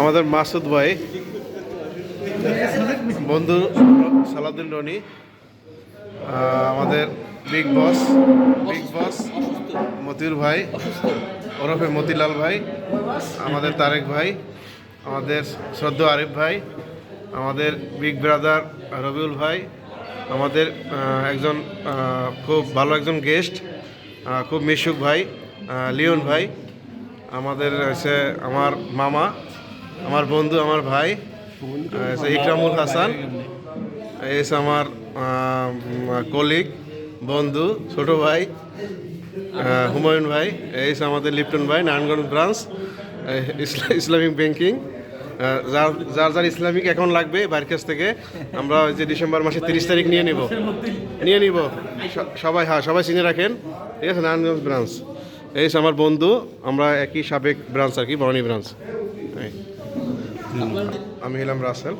আমাদের মাসুদ ভাই, বন্ধু সালাউদ্দিন রনি আমাদের big boss big boss Motiur ভাই, ওরফে মতিলাল ভাই, আমাদের তারেক ভাই, আমাদের শ্রদ্ধ আরিফ ভাই, আমাদের বিগ ব্রাদার রবিউল ভাই, আমাদের একজন খুব ভালো একজন গেস্ট খুব মিশুক ভাই লিওন ভাই আমাদের হচ্ছে আমার মামা, আমার বন্ধু, আমার ভাই ইকরামুল হাসান হচ্ছে আমার কলিগ বন্ধু, ছোট ভাই হুমায়ুন ভাই, এই আমাদের লিপ্টন ভাই, নারায়ণগঞ্জ ব্রাঞ্চ ইসলামিক ব্যাংকিং যার যার যার ইসলামিক এখন লাগবে বাড়ির কাছ থেকে, আমরা ওই যে ডিসেম্বর মাসের তিরিশ তারিখ নিয়ে নিব। নিয়ে নিব। সবাই হ্যাঁ সবাই চিনে রাখেন। ঠিক আছে, নারায়ণগঞ্জ ব্রাঞ্চ এই আমার বন্ধু আমরা একই সাবেক ব্রাঞ্চ আর কি বরণী ব্রাঞ্চ। আমি হলাম রাসেল।